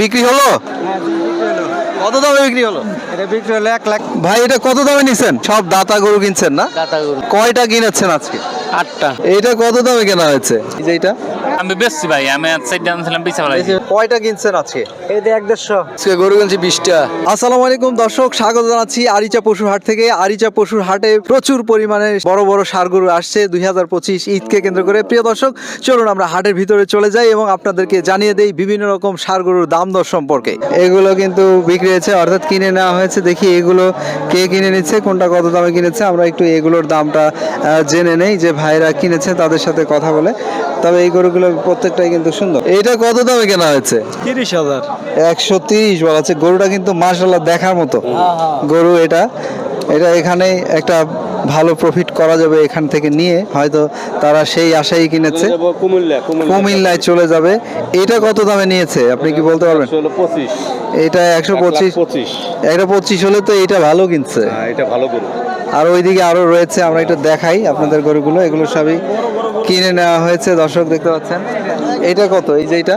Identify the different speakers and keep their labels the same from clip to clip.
Speaker 1: বিক্রি হলো? কত দামে বিক্রি হলো?
Speaker 2: এটা বিক্রি হলো এক লাখ।
Speaker 1: ভাই এটা কত দামে নিছেন? সব দাতা গরু কিনছেন না?
Speaker 2: দাতা গরু।
Speaker 1: কয়টা কিনেছেন আজকে?
Speaker 2: আটটা।
Speaker 1: এটা কত দামে কেনা হয়েছে? এই যে এটা
Speaker 3: আমি বেশি ভাই আমি সাইড ডাউন ছিলাম পিছা
Speaker 1: এই কয়টা কিনছেন আজকে?
Speaker 2: এই যে এক দেড়শো।
Speaker 1: আজকে গরু কিনছি বিশটা। আসসালামু আলাইকুম দর্শক স্বাগত জানাচ্ছি আরিচা পশুর হাট থেকে। আরিচা পশুর হাটে প্রচুর পরিমাণে বড় বড় সার গরু আসছে দুই হাজার পঁচিশ ঈদকে কেন্দ্র করে। প্রিয় দর্শক চলুন আমরা হাটের ভিতরে চলে যাই এবং আপনাদেরকে জানিয়ে দেই বিভিন্ন রকম সার গরুর দাম দর সম্পর্কে। এগুলো কিন্তু বিক্রি হয়েছে অর্থাৎ কিনে নেওয়া হয়েছে। দেখি এগুলো কে কিনে নিচ্ছে কোনটা কত দামে কিনেছে আমরা একটু এগুলোর দামটা জেনে নেই। যে ভাইরা কিনেছে তাদের সাথে কথা বলে তবে এই গরুগুলো প্রত্যেকটাই কিন্তু সুন্দর। এটা কত দামে কেনা হয়েছে?
Speaker 2: তিরিশ হাজার।
Speaker 1: একশো তিরিশ বলা হচ্ছে। গরুটা কিন্তু মার্শাল্লাহ দেখার মতো। গরু এটা। এটা এখানে একটা ভালো প্রফিট করা যাবে এখান থেকে নিয়ে। হয়তো তারা সেই আশাই কিনেছে।
Speaker 4: কুমিল্লা কুমিল্লা।
Speaker 1: কুমিল্লায় চলে যাবে। এটা কত দামে নিয়েছে? আপনি কি বলতে পারবেন? এটা একশো পঁচিশ। একটা পঁচিশ হলে তো এটা ভালো কিনছে।
Speaker 4: হ্যাঁ এটা ভালো গরু।
Speaker 1: আর ওইদিকে আরও রয়েছে আমরা একটু দেখাই আপনাদের গরুগুলো এগুলো সবই কিনে নেওয়া হয়েছে দর্শক দেখতে পাচ্ছেন। এটা কত? এই যে এটা?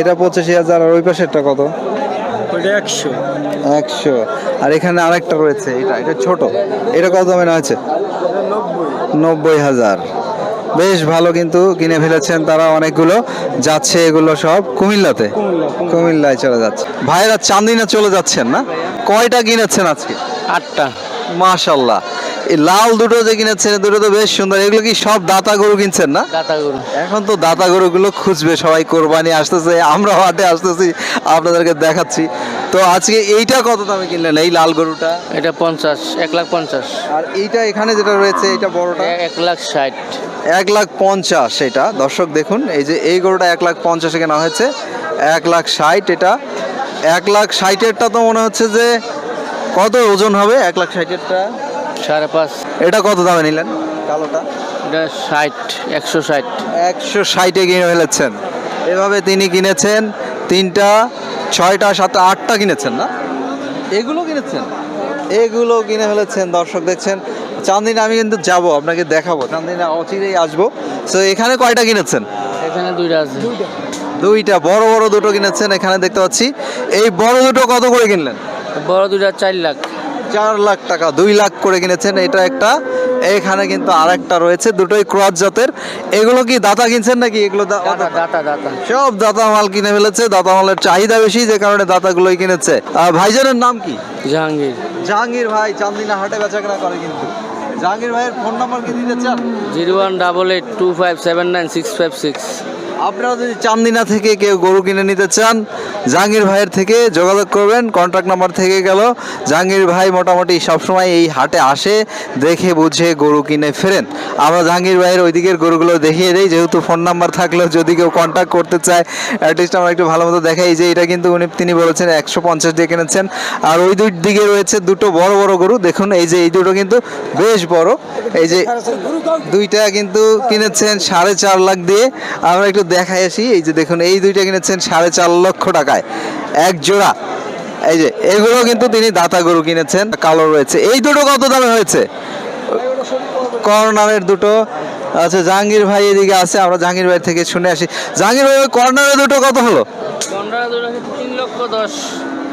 Speaker 1: এটা পঁচাশি হাজার আর ওই পাশেরটা কত?
Speaker 2: একশো।
Speaker 1: একশো। আর এখানে আরেকটা রয়েছে এটা এটা ছোট। এটা কত দামে হয়েছে? নব্বই হাজার। বেশ ভালো কিন্তু কিনে ফেলেছেন তারা অনেকগুলো। যাচ্ছে এগুলো সব কুমিল্লাতে। কুমিল্লায় চলে যাচ্ছে। ভাইরা চান্দিনা চলে যাচ্ছেন না? কয়টা কিনেছেন আজকে?
Speaker 2: আটটা।
Speaker 1: মাশাল্লাহ এই লাল দুটো যে কিনেছেন দুটো তো বেশ সুন্দর। এগুলো কি সব দাতা গরু কিনছেন না?
Speaker 2: দাতা গরু।
Speaker 1: এখন তো দাতা গরুগুলো খুঁজবে সবাই কোরবানি আসতেছে আমরা হাটে আসতেছি আপনাদেরকে দেখাচ্ছি। তো আজকে এইটা কত দামে কিনলেন এই লাল গরুটা?
Speaker 2: এটা পঞ্চাশ এক লাখ পঞ্চাশ।
Speaker 1: আর এইটা এখানে যেটা রয়েছে এটা বড়টা?
Speaker 2: এক লাখ ষাট।
Speaker 1: এক লাখ পঞ্চাশ এটা। দর্শক দেখুন এই যে এই গরুটা এক লাখ পঞ্চাশে কেনা হয়েছে এক লাখ ষাট এটা। এক লাখ ষাটেরটা তো মনে হচ্ছে যে কত ওজন হবে? এক লাখ ষাটেরটা?
Speaker 2: সাড়ে পাঁচ।
Speaker 1: এটা কত দামে নিলেন? কালোটা?
Speaker 2: এটা ষাট একশো ষাট।
Speaker 1: একশো ষাটে কিনে ফেলেছেন। এভাবে তিনি কিনেছেন তিনটা ছয়টা সাতটা আটটা কিনেছেন না? এগুলো কিনেছেন? এগুলো কিনে ফেলেছেন দর্শক দেখছেন। চান্দিনা আমি কিন্তু যাব আপনাকে দেখাবো। চান্দিনা অচিরেই আসব। তো এখানে কয়টা কিনেছেন?
Speaker 2: এখানে দুইটা আছে।
Speaker 1: দুইটা। বড় বড় দুটো কিনেছেন এখানে দেখতে পাচ্ছি। এই বড় দুটো কত করে কিনলেন?
Speaker 2: বড় দুইটা চার লাখ।
Speaker 1: চার লাখ টাকা দুই লাখ করে কিনেছেন। এটা একটা এখানে কিন্তু আর একটা রয়েছে দুটোই ক্রস জাতের। এগুলো কি দাতা কিনছেন নাকি? এগুলো সব দাতা মাল কিনে ফেলেছে দাতা মালের চাহিদা বেশি যে কারণে দাতাগুলোই কিনেছে। ভাইজানের নাম কি?
Speaker 2: জাহাঙ্গীর।
Speaker 1: জাহাঙ্গীর ভাই চান্দিনা হাটে বেচা কেনা করে কিন্তু। জাহাঙ্গীর ভাইয়ের ফোন নাম্বার কি দিতে চান?
Speaker 2: Zero one double eight two five seven nine six five six.
Speaker 1: আপনারা যদি চান্দিনা থেকে কেউ গরু কিনে নিতে চান, জাহাঙ্গীর ভাইয়ের থেকে যোগাযোগ করবেন। কন্ট্যাক্ট নাম্বার থেকে গেল। জাহাঙ্গীর ভাই মোটামুটি সবসময় এই হাটে আসে, দেখে বুঝে গরু কিনে ফেরেন। আমরা জাহাঙ্গীর ভাইয়ের ওই দিকের গরুগুলো দেখিয়ে দিই, যেহেতু ফোন নাম্বার থাকলেও যদি কেউ কন্ট্যাক্ট করতে চায় অ্যাটলিস্ট আমরা একটু ভালো মতো দেখাই যে এটা কিন্তু উনি তিনি বলেছেন একশো পঞ্চাশ দিয়ে কিনেছেন। আর ওই দুই দিকে রয়েছে দুটো বড় বড় গরু। দেখুন, এই যে এই দুটো কিন্তু বেশ বড়। এই যে দুইটা কিন্তু কিনেছেন সাড়ে চার লাখ দিয়ে। আমরা একটু দেখাই আসি। এই যে দেখুন, এই দুইটা কিনেছেন সাড়ে চার লক্ষ টাকায়। এক জোড়া। এই যে এগুলো কিন্তু তিনি দাতা গরু কিনেছেন, কালো রয়েছে। এই দুটো কত দামে হয়েছে? কর্নারের দুটো। আচ্ছা জাহাঙ্গীর ভাই এদিকে আছে, আমরা জাহাঙ্গীর ভাই থেকে শুনে আসি। জাহাঙ্গীর ভাই কর্নারের দুটো কত হলো?
Speaker 2: তিন লক্ষ দশ।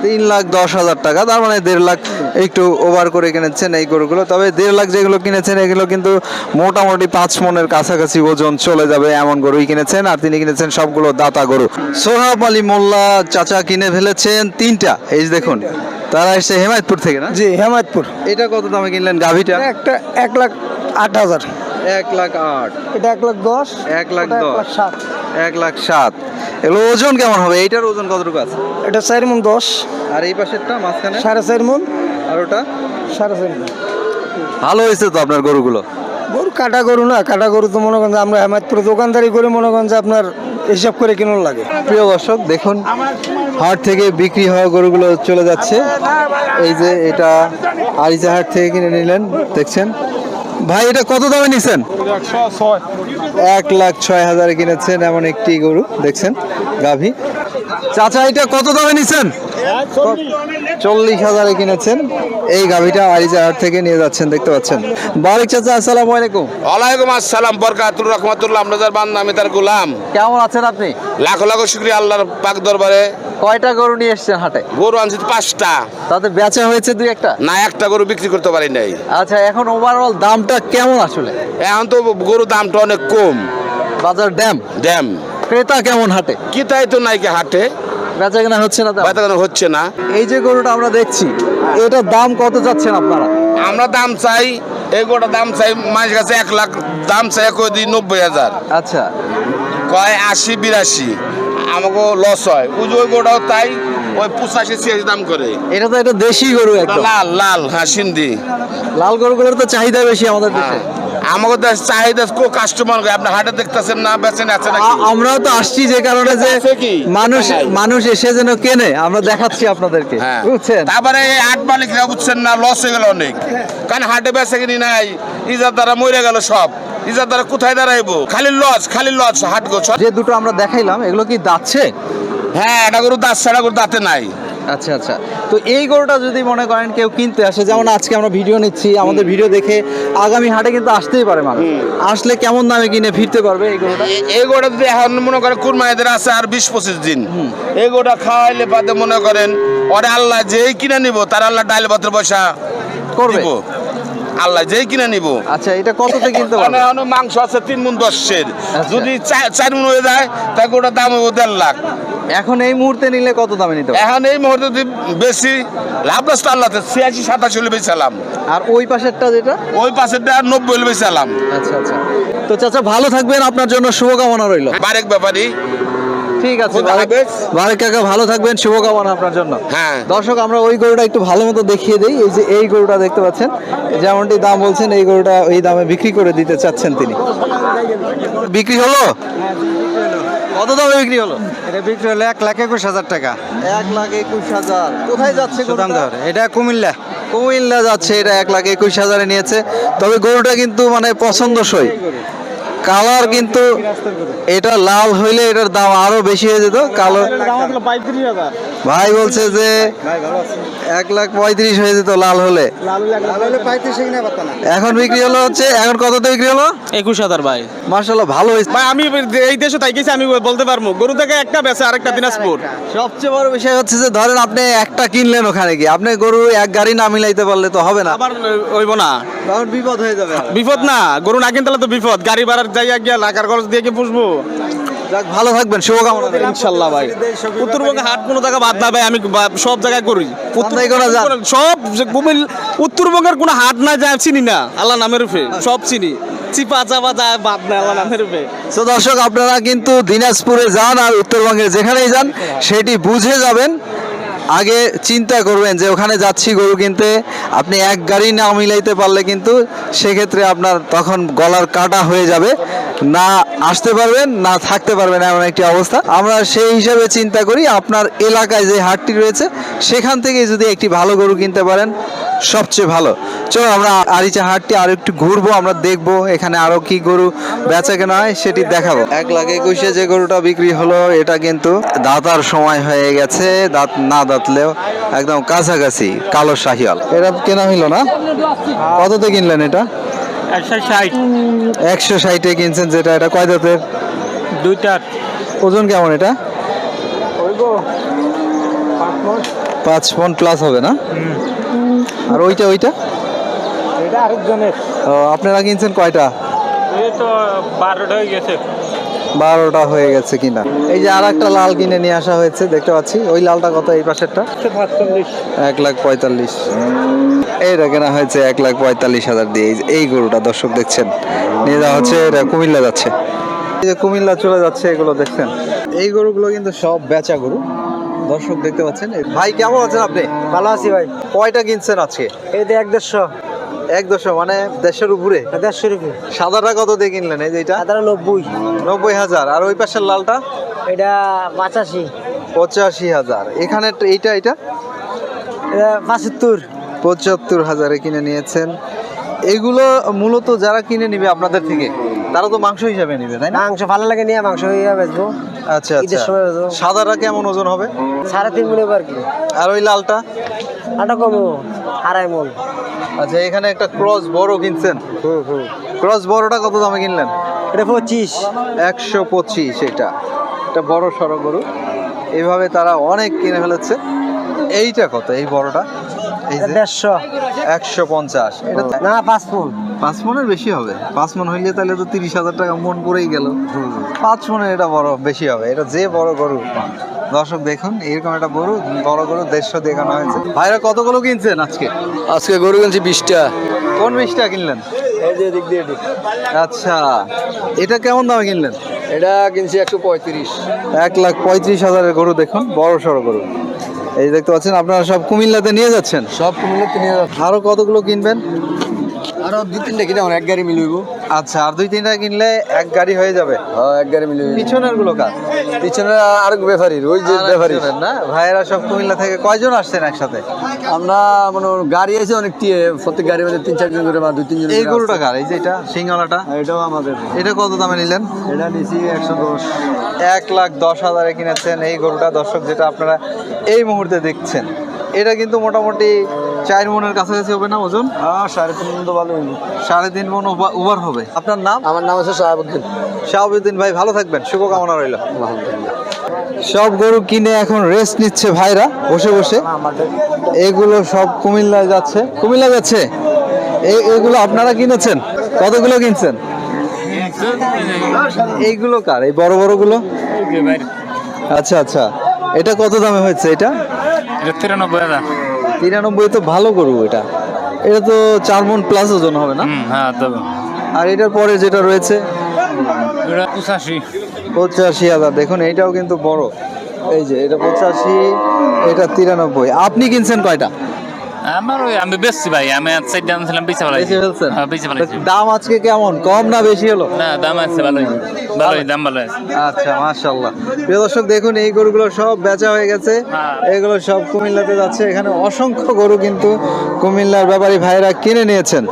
Speaker 1: তিন লাখ দশ হাজার টাকা তার মানে দেড় লাখ একটু ওভার করে কিনেছেন এই গরুগুলো। তবে দেড় লাখ যেগুলো কিনেছেন এগুলো কিন্তু মোটামুটি পাঁচ মনের কাছাকাছি ওজন চলে যাবে এমন গরুই কিনেছেন আর তিনি কিনেছেন সবগুলো দাতা গরু। সোহাব আলী মোল্লা চাচা কিনে ফেলেছেন তিনটা এই দেখুন তারা এসে হেমায়তপুর থেকে না?
Speaker 5: জি হেমায়তপুর।
Speaker 1: এটা কত দামে কিনলেন গাভিটা?
Speaker 5: একটা এক লাখ আট হাজার।
Speaker 1: এক লাখ আট।
Speaker 5: এটা এক লাখ দশ
Speaker 1: এক লাখ দশ।
Speaker 5: সাত।
Speaker 1: এক লাখ সাত। এগুলো ওজন কেমন হবে? এইটার ওজন কতটুকু আছে?
Speaker 5: এটা চার মন দশ।
Speaker 1: আর এই পাশেরটা মাঝখানে?
Speaker 5: সাড়ে চার মন
Speaker 1: আর ওটা?
Speaker 5: সাড়ে চার মন
Speaker 1: ভালো হয়েছে তো আপনার গরুগুলো?
Speaker 5: গরু কাটা গরু না কাটা গরু তো মনে করেন যে আমরা হেমায়তপুরে দোকানদারি করে মনে করেন যে আপনার হিসাব করে কিনুন লাগে।
Speaker 1: প্রিয় দর্শক দেখুন হাট থেকে বিক্রি হওয়া গরুগুলো চলে যাচ্ছে। এই যে এটা আরিচা হাট থেকে কিনে নিলেন দেখছেন। ভাই এটা কত দামে নিছেন? এক লাখ ছয় হাজারে কিনেছেন এমন একটি গরু, দেখছেন, গাভী। চাচা, এটা কত দামে নিছেন? চল্লিশ হাজারে কিনেছেন। এই গাভিটা আরিজা থেকে নিয়ে যাচ্ছেন দেখতে পাচ্ছেন। বারিক চাচা আসসালামু আলাইকুম।
Speaker 4: ওয়ালাইকুম আসসালাম বরকাতুর রহমতুল্লাহ আপনাদের বান্দা আমি তার গোলাম।
Speaker 1: কেমন আছেন আপনি?
Speaker 4: লাখো লাখো শুক্রিয়া আল্লাহর পাক দরবারে।
Speaker 1: কয়টা গরু নিয়ে এসেছেন হাটে?
Speaker 4: গরু আনছি পাঁচটা।
Speaker 1: তাতে বেচা হয়েছে দুই একটা?
Speaker 4: না একটা গরু বিক্রি করতে পারি নাই।
Speaker 1: আচ্ছা এখন ওভারঅল দামটা কেমন আসলে?
Speaker 4: এখন তো গরুর দামটা অনেক কম।
Speaker 1: বাজার ড্যাম?
Speaker 4: ড্যাম।
Speaker 1: ক্রেতা কেমন হাটে?
Speaker 4: কি তাই তো নাই কি হাটে।
Speaker 1: বেচা কেনা হচ্ছে না
Speaker 4: বাতানো হচ্ছে না।
Speaker 1: এই যে গরুটা আমরা দেখছি এটার দাম কত যাচ্ছেন আপনারা?
Speaker 4: আমরা দাম চাই এই গোটা দাম চাই মাঝ কাছে এক লাখ দাম চাই কই দিই নব্বই হাজার।
Speaker 1: আচ্ছা।
Speaker 4: কয় আশি বিরাশি আমাকে লস হয়। ওই ওই গোটাও তাই ওই পঁচাশি ছিয়াশি দাম করে।
Speaker 1: এটা তো এটা দেশি গরু
Speaker 4: লাল লাল হ্যাঁ সিন্ধি
Speaker 1: লাল গরুগুলোর তো চাহিদা বেশি আমাদের দেশে।
Speaker 4: আমাকে দেশ চাহিদা কো কাস্টমার আপনি হাটে দেখতেছেন না বেচেন আছে নাকি?
Speaker 1: আমরাও তো আসছি যে কারণে যে মানুষ মানুষ এসে যেন কেনে আমরা দেখাচ্ছি আপনাদেরকে
Speaker 4: হ্যাঁ।
Speaker 1: বুঝছেন?
Speaker 4: তারপরে এই আট মালিকরা বুঝছেন না লস হয়ে গেল অনেক। কারণ হাটে বেচে কিনি নাই ইজার দ্বারা মরে গেল সব। ইজার দ্বারা কোথায় দাঁড়াইবো? খালি লস খালি লস হাট গোছ
Speaker 1: যে দুটো আমরা দেখাইলাম এগুলো কি দাচ্ছে
Speaker 4: হ্যাঁ এটা গরু দাঁত ছাড়া গরু দাঁতে নাই।
Speaker 1: আচ্ছা আচ্ছা। তো এই গরুটা যদি মনে করেন কেউ কিনতে আসে যেমন আজকে আমরা ভিডিও নিচ্ছি আমাদের ভিডিও দেখে আগামী হাটে কিন্তু আসতেই পারে মানুষ। আসলে কেমন দামে কিনে ফিরতে পারবে এই গরুটা?
Speaker 4: এই গোটা যদি এখন মনে করেন কুরমাইদের আছে আর বিশ পঁচিশ দিন। এই গোটা খাওয়াইলে পাতে মনে করেন ওরা আল্লাহ যেই কিনে নিব তার আল্লাহ ডাইল পাত্র পয়সা
Speaker 1: করবে।
Speaker 4: আল্লাহ যেই কিনে নিব।
Speaker 1: আচ্ছা এটা কততে কিনতে পারবে
Speaker 4: মানে এখন মাংস আছে তিন মন দশের।
Speaker 1: আচ্ছা।
Speaker 4: যদি চার মন হয়ে যায় তাই ওটা দাম হব দেড় লাখ।
Speaker 1: এখন এই মুহূর্তে নিলে কত দামে নিতে পারবে
Speaker 4: এখন এই মুহূর্তে যদি বেশি লাভ লস তো আল্লাহ ছিয়াশি সাতাশি হলে বেচালাম
Speaker 1: আর ওই পাশেরটা যেটা?
Speaker 4: ওই পাশেরটা নব্বই হলে বেচালাম
Speaker 1: আচ্ছা আচ্ছা। তো চাচা ভালো থাকবেন। আপনার জন্য শুভকামনা রইল।
Speaker 4: বারেক ব্যাপারী
Speaker 1: ঠিক আছে বারেক কাকা ভালো থাকবেন শুভকামনা আপনার জন্য।
Speaker 4: হ্যাঁ।
Speaker 1: দর্শক আমরা ওই গরুটা একটু ভালো মতো দেখিয়ে দিই। এই যে এই গরুটা দেখতে পাচ্ছেন যেমনটি দাম বলছেন এই গরুটা এই দামে বিক্রি করে দিতে চাচ্ছেন তিনি। বিক্রি হলো? কত দামে বিক্রি হলো?
Speaker 5: এটা বিক্রি হলো এক লাখ একুশ হাজার টাকা।
Speaker 1: এক লাখ একুশ হাজার। কোথায় যাচ্ছে
Speaker 5: এটা কুমিল্লা।
Speaker 1: কুমিল্লা যাচ্ছে এটা এক লাখ একুশ হাজারে নিয়েছে। তবে গরুটা কিন্তু মানে পছন্দসই। কালার কিন্তু এটা লাল হইলে এটার দাম আরও বেশি হয়ে যেত। কালো ভাই বলছে যে এক লাখ পঁয়ত্রিশ হয়ে যেত লাল হলে। এখন বিক্রি হলো হচ্ছে এখন কততে বিক্রি হলো?
Speaker 6: একুশ হাজার ভাই।
Speaker 1: মার্শাল্লাহ ভালো হয়েছে।
Speaker 6: ভাই আমি এই দেশে তাই গেছি আমি বলতে পারব গরু থেকে একটা বেচে আরেকটা দিনাজপুর।
Speaker 1: সবচেয়ে বড় বিষয় হচ্ছে যে ধরেন আপনি একটা কিনলেন ওখানে গিয়ে আপনি গরু এক গাড়ি না মিলাইতে পারলে তো হবে না।
Speaker 6: আবার হইব না।
Speaker 1: তখন বিপদ হয়ে যাবে।
Speaker 6: বিপদ না গরু না কিনতে তো বিপদ গাড়ি ভাড়ার যাইয়া গিয়া লাখার খরচ দিয়ে কি পুষবো?
Speaker 1: যাক ভালো থাকবেন শুভকামনা
Speaker 6: ইনশাল্লাহ ভাই। উত্তরবঙ্গে হাট কোনো জায়গা বাদ না ভাই আমি সব জায়গায় করি। সব কুমিল উত্তরবঙ্গের কোনো হাট না যায় চিনি না। আল্লাহ নামের রূপে সব চিনি। চিপা চাপা যায় বাদ না আল্লাহ নামের রূপে।
Speaker 1: তো দর্শক আপনারা কিন্তু দিনাজপুরে যান আর উত্তরবঙ্গের যেখানেই যান সেটি বুঝে যাবেন। আগে চিন্তা করবেন যে ওখানে যাচ্ছি গরু কিনতে, আপনি এক গাড়ি না মিলাইতে পারলে কিন্তু সেক্ষেত্রে আপনার তখন গলার কাটা হয়ে যাবে। না আসতে পারবেন, না থাকতে পারবেন এমন একটি অবস্থা। আমরা সেই হিসাবে চিন্তা করি, আপনার এলাকায় যে হাটটি রয়েছে, সেখান থেকে যদি একটি ভালো গরু কিনতে পারেন সবচেয়ে ভালো। চলো আমরা আরিচা হাটটি আর একটু ঘুরবো আমরা দেখব এখানে আরও কি গরু বেচা কেনা হয় সেটি দেখাবো। এক লাখ একুশে যে গরুটা বিক্রি হলো এটা কিন্তু দাঁতার সময় হয়ে গেছে দাঁত না দাঁতলেও একদম কাছাকাছি কালো শাহিয়াল এটা কেনা হইল না? কততে কিনলেন এটা?
Speaker 6: একশো ষাট।
Speaker 1: কিনছেন যেটা এটা কয় দাঁতের?
Speaker 6: দুইটা।
Speaker 1: ওজন কেমন এটা? পাঁচ পন প্লাস হবে না? আর ওইটা ওইটা?
Speaker 6: এটা আরেকজনের।
Speaker 1: ও, আপনারা কিনছেন কয়টা?
Speaker 6: এই তো বারোটা হয়ে গেছে।
Speaker 1: বারোটা হয়ে গেছে কিনা। এই যে আর একটা লাল কিনে নিয়ে আসা হয়েছে দেখতে পাচ্ছি। ওই লালটা কত এই পাশেরটা? এক লাখ পঁয়তাল্লিশ। এইটা কেনা হয়েছে এক লাখ পঁয়তাল্লিশ হাজার দিয়ে। এই এই গরুটা দর্শক দেখছেন। নিয়ে যাওয়া হচ্ছে এটা কুমিল্লা যাচ্ছে। এই যে কুমিল্লা চলে যাচ্ছে এগুলো দেখছেন। এই গরুগুলো কিন্তু সব বেচা গরু। দর্শক দেখতে পাচ্ছেন। ভাই কেমন আছেন আপনি?
Speaker 5: ভালো আছি ভাই।
Speaker 1: কয়টা কিনছেন আজকে?
Speaker 5: এই যে এক দেড়শো।
Speaker 1: এক দশো মানে দেড়শোর উপরে?
Speaker 5: দেড়শো রুপি
Speaker 1: সাদাটা কত দিয়ে কিনলেন? এই যে এটা?
Speaker 5: সাধারণ নব্বই।
Speaker 1: নব্বই হাজার। আর ওই পাশের লালটা?
Speaker 5: এটা পঁচাশি।
Speaker 1: পঁচাশি হাজার। এখানে এইটা এটা
Speaker 5: পঁচাত্তর।
Speaker 1: পঁচাত্তর হাজারে কিনে নিয়েছেন। এগুলো মূলত যারা কিনে নিবে আপনাদের থেকে তারা তো মাংস হিসাবে নিবে তাই না?
Speaker 5: মাংস ভালো লাগে নিয়ে মাংস হয়ে বেচবো।
Speaker 1: আচ্ছা আচ্ছা। সাদাটা কেমন ওজন হবে?
Speaker 5: সাড়ে তিন গুণে আর কি
Speaker 1: আর ওই লালটা?
Speaker 5: আটা কমো আড়াই মন।
Speaker 1: আচ্ছা এখানে একটা ক্রস বড় কিনছেন?
Speaker 5: হুম হুম।
Speaker 1: ক্রস বড়টা কত দামে কিনলেন?
Speaker 5: এটা পঁচিশ।
Speaker 1: একশো পঁচিশ এটা। এটা বড় সড়ো গরু। এইভাবে তারা অনেক কিনে ফেলেছে। এইটা কত? এই বড়টা? এই যে
Speaker 5: দেড়শো।
Speaker 1: একশো পঞ্চাশ। এটা
Speaker 5: না পাঁচ মন।
Speaker 1: পাঁচ মনের বেশি হবে। পাঁচ মন হইলে তাহলে তো তিরিশ হাজার টাকা মন পড়েই গেল। পাঁচ মনের এটা বড় বেশি হবে। এটা যে বড় গরু। দর্শক দেখুন এরকম একটা গরু বড় গরু দেড়শো দেখানো হয়েছে। ভাইরা কতগুলো কিনছেন আজকে?
Speaker 5: আজকে গরু কিনছি বিশটা।
Speaker 1: কোন বিষটা কিনলেন? আচ্ছা এটা কেমন দামে কিনলেন?
Speaker 5: এটা কিনছি একশো পঁয়ত্রিশ।
Speaker 1: এক লাখ পঁয়ত্রিশ হাজারের গরু দেখুন বড় সড়ো গরু। এই দেখতে পাচ্ছেন আপনারা সব কুমিল্লাতে নিয়ে যাচ্ছেন?
Speaker 5: সব মিলে তিন হাজার
Speaker 1: আরও কতগুলো কিনবেন?
Speaker 5: আরও দুই তিনটা কিনে এক গাড়ি মিলব
Speaker 1: আচ্ছা আর দুই তিনটা কিনলে এক গাড়ি হয়ে যাবে?
Speaker 5: হ্যাঁ এক গাড়ি মিলবে
Speaker 1: পিছনেরগুলো কার?
Speaker 5: পিছনে আর ব্যাপারীর ওই যে
Speaker 1: আর না? ভাইয়েরা সব কুমিল্লা থেকে কয়জন আসছেন একসাথে?
Speaker 5: আমরা মানে গাড়ি আছে অনেক টিয়ে প্রত্যেক গাড়ির মধ্যে তিন চারজন করে বা দুই তিনজন
Speaker 1: এই গরুটা এই যে এটা সিংহলাটা?
Speaker 5: এটাও আমাদের।
Speaker 1: এটা কত দামে নিলেন?
Speaker 5: এটা নিছি একশো দশ।
Speaker 1: এক লাখ দশ হাজারে কিনেছেন এই গরুটা। দর্শক যেটা আপনারা এই মুহূর্তে দেখছেন এটা কিন্তু মোটামুটি চার মনের কাছাকাছি হবে না ওজন?
Speaker 5: হ্যাঁ সাড়ে তিন মন তো ভালো হইল।
Speaker 1: সাড়ে তিন মন ওভার হবে। আপনার নাম?
Speaker 5: আমার নাম আছে সাহাবুদ্দিন
Speaker 1: শাহাবুদ্দিন ভাই ভালো থাকবেন। শুভকামনা রইল। সব গরু কিনে এখন রেস্ট নিচ্ছে ভাইরা বসে বসে। এগুলো সব কুমিল্লায় যাচ্ছে। কুমিল্লা যাচ্ছে? এই এগুলো আপনারা কিনেছেন? কতগুলো কিনছেন? এইগুলো কার? এই বড় বড়গুলো আচ্ছা আচ্ছা। এটা কত দামে হয়েছে এটা?
Speaker 3: এটা তিরানব্বই হাজার।
Speaker 1: তিরানব্বই তো ভালো গরু এটা। এটা তো চার মন প্লাস ওজন হবে না?
Speaker 3: হ্যাঁ তবে
Speaker 1: আর এটার পরে যেটা রয়েছে?
Speaker 3: পঁচাশি।
Speaker 1: পঁচাশি হাজার। দেখুন এইটাও কিন্তু বড়। এই যে এটা পঁচাশি এটা তিরানব্বই। আপনি কিনছেন কয়টা?
Speaker 3: আমার ওই আমি বেশি ভাই আমি চারটা আনছিলাম বেচে ফেলাইছি
Speaker 1: বেশি ফেলছেন?
Speaker 3: হ্যাঁ ভালো
Speaker 1: দাম আজকে কেমন? কম না বেশি হলো?
Speaker 3: না দাম আছে ভালোই। ভালোই দাম ভালো আছে।
Speaker 1: আচ্ছা মাশাআল্লাহ। প্রিয় দর্শক দেখুন এই গরুগুলো সব বেচা হয়ে গেছে।
Speaker 3: হ্যাঁ।
Speaker 1: এগুলো সব কুমিল্লাতে যাচ্ছে। এখানে অসংখ্য গরু কিন্তু কুমিল্লার ব্যাপারী ভাইরা কিনে নিয়েছেন।